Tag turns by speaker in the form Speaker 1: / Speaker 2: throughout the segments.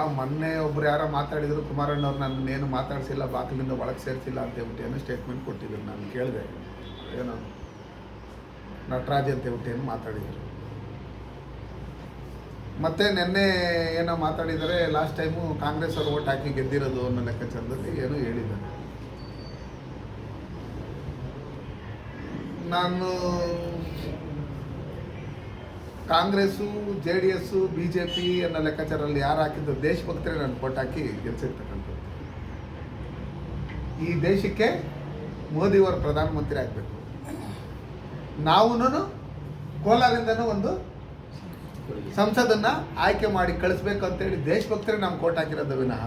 Speaker 1: ಆ, ಮೊನ್ನೆ ಒಬ್ರು ಯಾರೋ ಮಾತಾಡಿದ್ರು ಕುಮಾರಣ್ಣವ್ರು ನನ್ನ ಏನು ಮಾತಾಡ್ಸಿಲ್ಲ, ಬಾಗಿಲಿಂದ ಒಳಗೆ ಸೇರಿಸಿಲ್ಲ ಅಂತ ಹೇಳ್ಬಿಟ್ಟು ಏನೋ ಸ್ಟೇಟ್ಮೆಂಟ್ ಕೊಟ್ಟಿದ್ರು, ನಾನು ಕೇಳಿದೆ. ಏನೋ ನಟರಾಜ್ ಅಂತ ಹೇಳ್ಬಿಟ್ಟು ಏನು ಮಾತಾಡಿದ್ರು. ಮತ್ತೆ ನಿನ್ನೆ ಏನೋ ಮಾತಾಡಿದರೆ ಲಾಸ್ಟ್ ಟೈಮು ಕಾಂಗ್ರೆಸ್ ಅವರು ಓಟ್ ಹಾಕಿ ಗೆದ್ದಿರೋದು ಅನ್ನೋ ಲೆಕ್ಕಾಚಾರದಲ್ಲಿ ಏನೋ ಹೇಳಿದ್ದಾರೆ. ನಾನು Congress, J D S, B J P ಅನ್ನೋ ಲೆಕ್ಕಾಚಾರದಲ್ಲಿ ಯಾರು ಹಾಕಿದ್ದು? ದೇಶಭಕ್ತರೇ ನಾನು ಕೊಟ್ಟು ಹಾಕಿ ಗೆಲ್ಸಿರ್ತಕ್ಕಂಥದ್ದು. ಈ ದೇಶಕ್ಕೆ ಮೋದಿಯವರು ಪ್ರಧಾನಮಂತ್ರಿ ಆಗಬೇಕು. ನಾವೂ ಕೋಲಾರಿಂದನೂ ಒಂದು ಸಂಸದನ್ನ ಆಯ್ಕೆ ಮಾಡಿ ಕಳಿಸ್ಬೇಕು ಅಂತೇಳಿ ದೇಶಭಕ್ತರೇ ನಮ್ಮ ಕೋಟ್ ಹಾಕಿರೋದು ವಿನಃ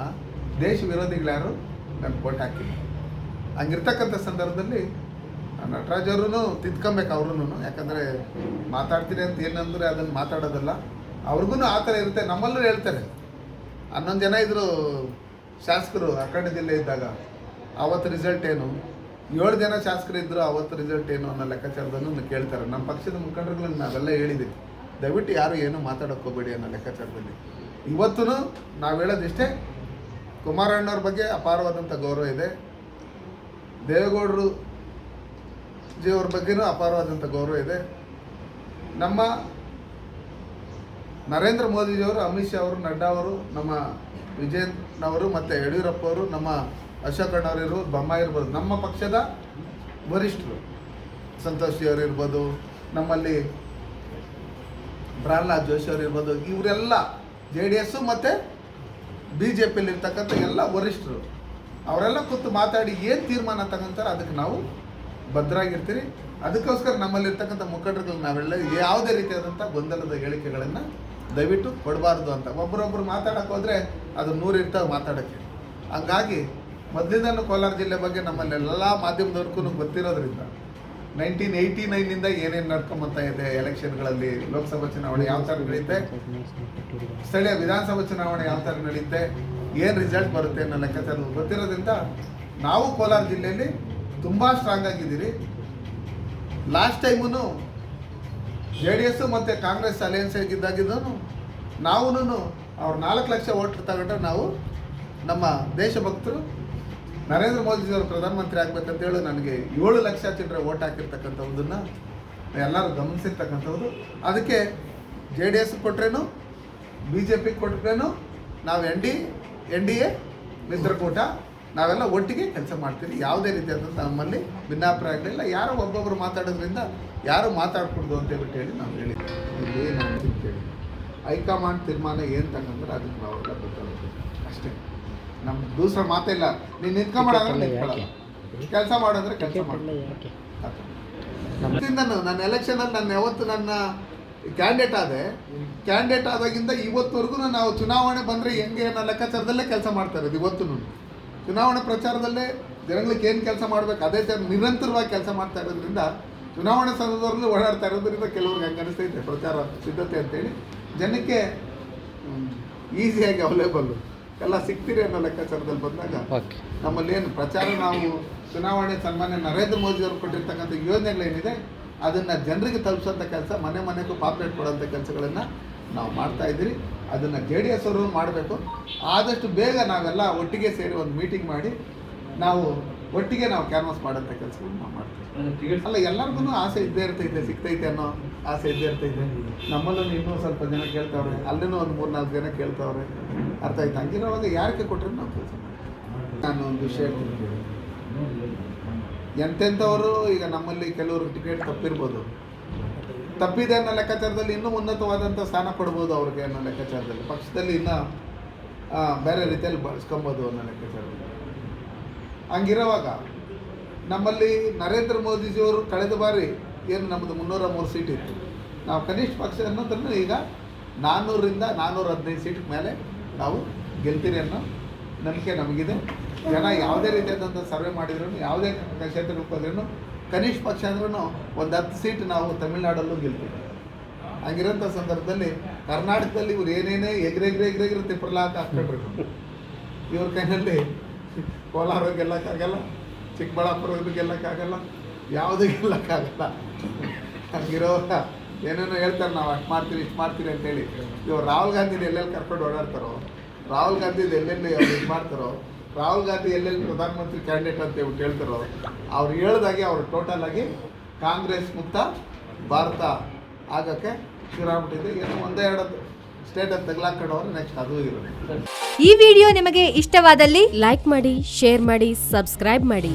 Speaker 1: ದೇಶ ವಿರೋಧಿಗಳು ನಾನು ಕೋಟ್ ಹಾಕಿಲ್ಲ. ಹಂಗಿರ್ತಕ್ಕಂಥ ಸಂದರ್ಭದಲ್ಲಿ ನಟರಾಜ್ ಅವರು ತಿದ್ಕೊಬೇಕು ಅವ್ರೂ ಯಾಕಂದರೆ ಮಾತಾಡ್ತೀನಿ ಅಂತ ಏನಂದರೆ ಅದನ್ನು ಮಾತಾಡೋದಲ್ಲ. ಅವ್ರಿಗೂ ಆ ಥರ ಇರುತ್ತೆ. ನಮ್ಮಲ್ಲೂ ಹೇಳ್ತಾರೆ. ಹನ್ನೊಂದು ಜನ ಇದ್ದರು ಶಾಸಕರು ಜಿಲ್ಲೆ ಇದ್ದಾಗ. ಅವತ್ತು ರಿಸಲ್ಟ್ ಏನು? ಏಳು ಜನ ಶಾಸಕರು ಇದ್ದರು ಅವತ್ತು ರಿಸಲ್ಟ್ ಏನು ಅನ್ನೋ ಲೆಕ್ಕಾಚಾರದನ್ನು ಕೇಳ್ತಾರೆ. ನಮ್ಮ ಪಕ್ಷದ ಮುಖಂಡರುಗಳನ್ನ ನಾವೆಲ್ಲ ಹೇಳಿದ್ದೀವಿ. ದಯವಿಟ್ಟು ಯಾರು ಏನು ಹೋಗಬೇಡಿ ಅನ್ನೋ ಲೆಕ್ಕಾಚಾರದಲ್ಲಿ. ಇವತ್ತೂ ನಾವು ಹೇಳೋದಿಷ್ಟೇ ಕುಮಾರಣ್ಣವ್ರ ಬಗ್ಗೆ ಅಪಾರವಾದಂಥ ಗೌರವ ಇದೆ. ದೇವೇಗೌಡರು ಜಿಯವ್ರ ಬಗ್ಗೆನೂ ಅಪಾರವಾದಂಥ ಗೌರವ ಇದೆ. ನಮ್ಮ ನರೇಂದ್ರ ಮೋದಿಜಿಯವರು, ಅಮಿತ್ ಶಾ ಅವರು, ನಡ್ಡಾ ಅವರು, ನಮ್ಮ ವಿಜಯನವರು ಮತ್ತು ಯಡಿಯೂರಪ್ಪ ಅವರು, ನಮ್ಮ ಅಶೋಕ್ ಅಣ್ಣವ್ರು ಇರ್ಬೋದು, ಬೊಮ್ಮಾಯಿ ಇರ್ಬೋದು, ನಮ್ಮ ಪಕ್ಷದ ವರಿಷ್ಠರು, ಸಂತೋಷ್ ಅವರು ಇರ್ಬೋದು, ನಮ್ಮಲ್ಲಿ ಪ್ರಹ್ಲಾದ್ ಜೋಶಿ ಅವರು ಇರ್ಬೋದು, ಇವರೆಲ್ಲ ಜೆ ಡಿ ಎಸ್ಸು ಮತ್ತು ಬಿ ಜೆ ಪಿಯಲ್ಲಿರ್ತಕ್ಕಂಥ ಎಲ್ಲ ವರಿಷ್ಠರು, ಅವರೆಲ್ಲ ಕೂತು ಮಾತಾಡಿ ಏನು ತೀರ್ಮಾನ ತಗೊಂತಾರೆ ಅದಕ್ಕೆ ನಾವು ಭದ್ರಾಗಿರ್ತೀರಿ. ಅದಕ್ಕೋಸ್ಕರ ನಮ್ಮಲ್ಲಿರ್ತಕ್ಕಂಥ ಮುಖಂಡರುಗಳು ನಾವೆಲ್ಲ ಯಾವುದೇ ರೀತಿಯಾದಂಥ ಗೊಂದಲದ ಹೇಳಿಕೆಗಳನ್ನು ದಯವಿಟ್ಟು ಕೊಡಬಾರ್ದು ಅಂತ. ಒಬ್ಬರೊಬ್ಬರು ಮಾತಾಡೋಕೆ ಹೋದರೆ ಅದು ನೂರು ಮಾತಾಡೋಕ್ಕೆ. ಹಂಗಾಗಿ ಮೊದಲಿಂದನೂ ಕೋಲಾರ ಜಿಲ್ಲೆ ಬಗ್ಗೆ ನಮ್ಮಲ್ಲಿ ಎಲ್ಲ ಮಾಧ್ಯಮದವ್ರಿಗೂ ಗೊತ್ತಿರೋದ್ರಿಂದ ನೈನ್ಟೀನ್ ಏಯ್ಟಿ ನೈನಿಂದ ಏನೇನು ನಡ್ಕೊಂಬತ್ತಾ ಇದೆ ಎಲೆಕ್ಷನ್ಗಳಲ್ಲಿ, ಲೋಕಸಭಾ ಚುನಾವಣೆ ಯಾವ ಥರ ನಡೆಯುತ್ತೆ ಸ್ಥಳೀಯ ವಿಧಾನಸಭಾ ಚುನಾವಣೆ ಯಾವ ಥರ ನಡೆಯುತ್ತೆ ಏನು ರಿಸಲ್ಟ್ ಬರುತ್ತೆ ಅನ್ನೋ ಲೆಕ್ಕಾಚಾರ ಗೊತ್ತಿರೋದ್ರಿಂದ ನಾವು ಕೋಲಾರ ಜಿಲ್ಲೆಯಲ್ಲಿ ತುಂಬ ಸ್ಟ್ರಾಂಗ್ ಆಗಿದ್ದೀರಿ. Last time J D S ಮತ್ತು ಕಾಂಗ್ರೆಸ್ ಅಲಯನ್ಸ್ ಆಗಿದ್ದಾಗಿದ್ದೂ ನಾವೂನು ಅವ್ರು ನಾಲ್ಕು ಲಕ್ಷ ಓಟ್ ತಗೊಂಡ್ರೆ ನಾವು ನಮ್ಮ ದೇಶಭಕ್ತರು ನರೇಂದ್ರ ಮೋದಿಜಿಯವರು ಪ್ರಧಾನಮಂತ್ರಿ ಆಗಬೇಕಂತೇಳಿ ನನಗೆ ಏಳು ಲಕ್ಷ ಚಿಲ್ಲರೆ ಓಟ್ ಹಾಕಿರ್ತಕ್ಕಂಥದ್ದನ್ನು ಎಲ್ಲರೂ ಗಮನಿಸಿರ್ತಕ್ಕಂಥವ್ರು ಅದಕ್ಕೆ ಜೆ ಡಿ ಎಸ್ ಕೊಟ್ರೇನು ಬಿ ಜೆ ಪಿ ಕೊಟ್ರೇನು, ನಾವು N D N D A ಮಿತ್ರಕೂಟ ನಾವೆಲ್ಲ ಒಟ್ಟಿಗೆ ಕೆಲಸ ಮಾಡ್ತೀವಿ. ಯಾವುದೇ ರೀತಿಯಾದಂಥ ನಮ್ಮಲ್ಲಿ ಭಿನ್ನಾಭಿಪ್ರಾಯಗಳಿಲ್ಲ. ಯಾರೋ ಒಬ್ಬೊಬ್ಬರು ಮಾತಾಡೋದ್ರಿಂದ ಯಾರು ಮಾತಾಡ್ಕೊಡ್ದು ಅಂತ ಹೇಳ್ಬಿಟ್ಟು ಹೇಳಿ ನಾವು ಹೇಳಿದ್ವಿ. ಇಲ್ಲಿ ನಾನು ಹೇಳಿ. ಹೈಕಮಾಂಡ್ ತೀರ್ಮಾನ ಏನು ತಗೊಂಡ್ರೆ ಅದಕ್ಕೆ ನಾವೆಲ್ಲ ಗೊತ್ತಾಗುತ್ತೆ ಅಷ್ಟೇ. ನಮ್ಮ ದೂಸರ ಮಾತಿಲ್ಲ ನೀನು ನಿಂತ್ಕೊಂಬೇಡ
Speaker 2: ನಿಂತ್ಕೊಳ್ಳಲ್ಲ
Speaker 1: ಕೆಲಸ ಮಾಡೋದ್ರೆ ಕೆಲಸ ಮಾಡು. ನಾನು ನನ್ನ ಎಲೆಕ್ಷನಲ್ಲಿ ನಾನು ಯಾವತ್ತು ನನ್ನ ಕ್ಯಾಂಡಿಡೇಟ್ ಆದೆ ಕ್ಯಾಂಡಿಡೇಟ್ ಆದಾಗಿಂದ ಇವತ್ತುವರೆಗೂ ನಾವು ಚುನಾವಣೆ ಬಂದರೆ ಹೆಂಗೆ ನನ್ನ ಲೆಕ್ಕಾಚಾರದಲ್ಲೇ ಕೆಲಸ ಮಾಡ್ತಾ ಇರೋದು ಇವತ್ತು ಚುನಾವಣೆ ಪ್ರಚಾರದಲ್ಲೇ ಜನಗಳಿಗೆ ಏನು ಕೆಲಸ ಮಾಡಬೇಕು ಅದೇ ಜನ ನಿರಂತರವಾಗಿ ಕೆಲಸ ಮಾಡ್ತಾ ಇರೋದ್ರಿಂದ ಚುನಾವಣೆ ಸಂದರ್ಭದಲ್ಲಿ ಓಡಾಡ್ತಾ ಇರೋದ್ರಿಂದ ಕೆಲವ್ರಿಗೆ ಹಂಗೆ ಅನಿಸ್ತೈತೆ ಪ್ರಚಾರ ಸಿದ್ಧತೆ ಅಂತೇಳಿ. ಜನಕ್ಕೆ ಈಸಿಯಾಗಿ ಅವೈಲೇಬಲ್ಲು ಎಲ್ಲ ಸಿಗ್ತೀರಿ ಅನ್ನೋ ಲೆಕ್ಕಾಚಾರದಲ್ಲಿ ಬಂದಾಗ ನಮ್ಮಲ್ಲಿ ಏನು ಪ್ರಚಾರ ನಾವು ಚುನಾವಣೆ ಸನ್ಮಾನ್ಯ ನರೇಂದ್ರ ಮೋದಿ ಅವರು ಕೊಟ್ಟಿರ್ತಕ್ಕಂಥ ಯೋಜನೆಗಳೇನಿದೆ ಅದನ್ನು ಜನರಿಗೆ ತಲುಪಿಸೋಂಥ ಕೆಲಸ ಮನೆ ಮನೆಗೂ ಪಾಪ್ಲೇಟ್ ಕೊಡೋಂಥ ಕೆಲಸಗಳನ್ನು ನಾವು ಮಾಡ್ತಾ ಇದ್ದೀರಿ. ಅದನ್ನು ಜೆ ಡಿ ಎಸ್ ಅವರು ಮಾಡಬೇಕು. ಆದಷ್ಟು ಬೇಗ ನಾವೆಲ್ಲ ಒಟ್ಟಿಗೆ ಸೇರಿ ಒಂದು ಮೀಟಿಂಗ್ ಮಾಡಿ ನಾವು ಒಟ್ಟಿಗೆ ನಾವು ಕ್ಯಾನ್ವಾಸ್ ಮಾಡೋಂಥ ಕೆಲಸಗಳನ್ನ ನಾವು ಮಾಡ್ತೀವಿ. ಅಲ್ಲ ಎಲ್ಲರಿಗೂ ಆಸೆ ಇದ್ದೇ ಇರ್ತೈತೆ ಸಿಗ್ತೈತೆ ಅನ್ನೋ ಆಸೆ ಇದ್ದೇ ಇರ್ತೈತೆ. ನಮ್ಮಲ್ಲೂ ಇನ್ನೂ ಸ್ವಲ್ಪ ಜನ ಕೇಳ್ತಾವ್ರೆ ಅಲ್ಲಿನೂ ಒಂದು ಮೂರು ನಾಲ್ಕು ಜನ ಕೇಳ್ತಾವ್ರೆ. ಅರ್ಥ ಆಯ್ತು? ಹಂಗಿರೋವಾಗ ಯಾರಿಗೆ ಕೊಟ್ಟರೆ ನಾವು ಕೆಲಸ ಮಾಡ್ತೀವಿ. ನಾನು ಒಂದು ವಿಷಯ ಹೇಳ್ತೀನಿ. ಎಂತೆಂಥವರು ಈಗ ನಮ್ಮಲ್ಲಿ ಕೆಲವರು ಟಿಕೆಟ್ ತಪ್ಪಿರ್ಬೋದು. ತಪ್ಪಿದೆ ಅನ್ನೋ ಲೆಕ್ಕಾಚಾರದಲ್ಲಿ ಇನ್ನೂ ಉನ್ನತವಾದಂಥ ಸ್ಥಾನ ಕೊಡ್ಬೋದು ಅವ್ರಿಗೆ ಅನ್ನೋ ಲೆಕ್ಕಾಚಾರದಲ್ಲಿ. ಪಕ್ಷದಲ್ಲಿ ಇನ್ನೂ ಬೇರೆ ರೀತಿಯಲ್ಲಿ ಬಳಸ್ಕೊಬೋದು ಅನ್ನೋ ಲೆಕ್ಕಾಚಾರದಲ್ಲಿ. ಹಂಗಿರೋವಾಗ ನಮ್ಮಲ್ಲಿ ನರೇಂದ್ರ ಮೋದಿಜಿಯವರು ಕಳೆದ ಬಾರಿ ಏನು ನಮ್ಮದು ಮುನ್ನೂರ ಮೂರು ಸೀಟ್ ಇತ್ತು. ನಾವು ಕನಿಷ್ಠ ಪಕ್ಷ ಅನ್ನೋದನ್ನು ಈಗ ನಾನ್ನೂರರಿಂದ ನಾನ್ನೂರ ಹದಿನೈದು ಸೀಟ್ ಮೇಲೆ ನಾವು ಗೆಲ್ತೀರಿ ಅನ್ನೋ ನಂಬಿಕೆ ನಮಗಿದೆ. ಜನ ಯಾವುದೇ ರೀತಿಯಾದಂಥ ಸರ್ವೆ ಮಾಡಿದ್ರು, ಯಾವುದೇ ಕ್ಷೇತ್ರಕ್ಕೆ ಹೋದ್ರೂ ಕನಿಷ್ಠ ಪಕ್ಷ ಅಂದ್ರೂ ಒಂದು ಹತ್ತು ಸೀಟ್ ನಾವು ತಮಿಳ್ನಾಡಲ್ಲೂ ಗೆಲ್ತೀವಿ. ಹಂಗಿರೋಂಥ ಸಂದರ್ಭದಲ್ಲಿ ಕರ್ನಾಟಕದಲ್ಲಿ ಇವ್ರು ಏನೇನೇ ಎಗ್ರೆಗ್ರೆ ಎಗ್ರೆಗ್ರೆ ತಿಪ್ಪರ್ಲಾಕ ಹಾಕ್ಕೊಂಡ್ರು ಇವ್ರ ಕೈನಲ್ಲಿ ಕೋಲಾರ ಗೆಲ್ಲಕ್ಕಾಗಲ್ಲ ಚಿಕ್ಕಬಳ್ಳಾಪುರ ಗೆಲ್ಲಕ್ಕಾಗಲ್ಲ, ಯಾವುದೂ ಗೆಲ್ಲಕ್ಕಾಗಲ್ಲ. ಹಂಗಿರೋ ಏನೇನೋ ಹೇಳ್ತಾರೆ, ನಾವು ಅಷ್ಟು ಮಾಡ್ತೀವಿ, ಇಷ್ಟು ಮಾಡ್ತೀವಿ ಅಂತೇಳಿ. ಇವ್ರು ರಾಹುಲ್ ಗಾಂಧಿನ ಎಲ್ಲೆಲ್ಲಿ ಕರ್ಕೊಂಡು ಓಡಾಡ್ತಾರೋ, ರಾಹುಲ್ ಗಾಂಧಿದು ಎಲ್ಲೆಲ್ಲಿ ಅವ್ರು ಇದು ಮಾಡ್ತಾರೋ ರಾಹುಲ್ ಗಾಂಧಿ ಎಲ್ಲೆಲ್ಲಿ ಪ್ರಧಾನಮಂತ್ರಿ ಕ್ಯಾಂಡಿಡೇಟ್ ಅಂತ ಹೇಳ್ಬಿಟ್ಟು ಹೇಳ್ತಾರೋ ಅವ್ರು ಹೇಳ್ದಾಗೆ ಅವರು ಟೋಟಲ್ ಆಗಿ ಕಾಂಗ್ರೆಸ್ ಮುಕ್ತ ಭಾರತ ಆಗಕ್ಕೆ ಶುರುವಾಗ್ಬಿಟ್ಟಿದೆ. ಏನೋ ಒಂದೇ ಎರಡು ನೆಕ್ಸ್ಟ್ ಅದು ಇರುತ್ತೆ.
Speaker 2: ಈ ವಿಡಿಯೋ ನಿಮಗೆ ಇಷ್ಟವಾದಲ್ಲಿ
Speaker 3: ಲೈಕ್ ಮಾಡಿ ಶೇರ್ ಮಾಡಿ ಸಬ್ಸ್ಕ್ರೈಬ್ ಮಾಡಿ.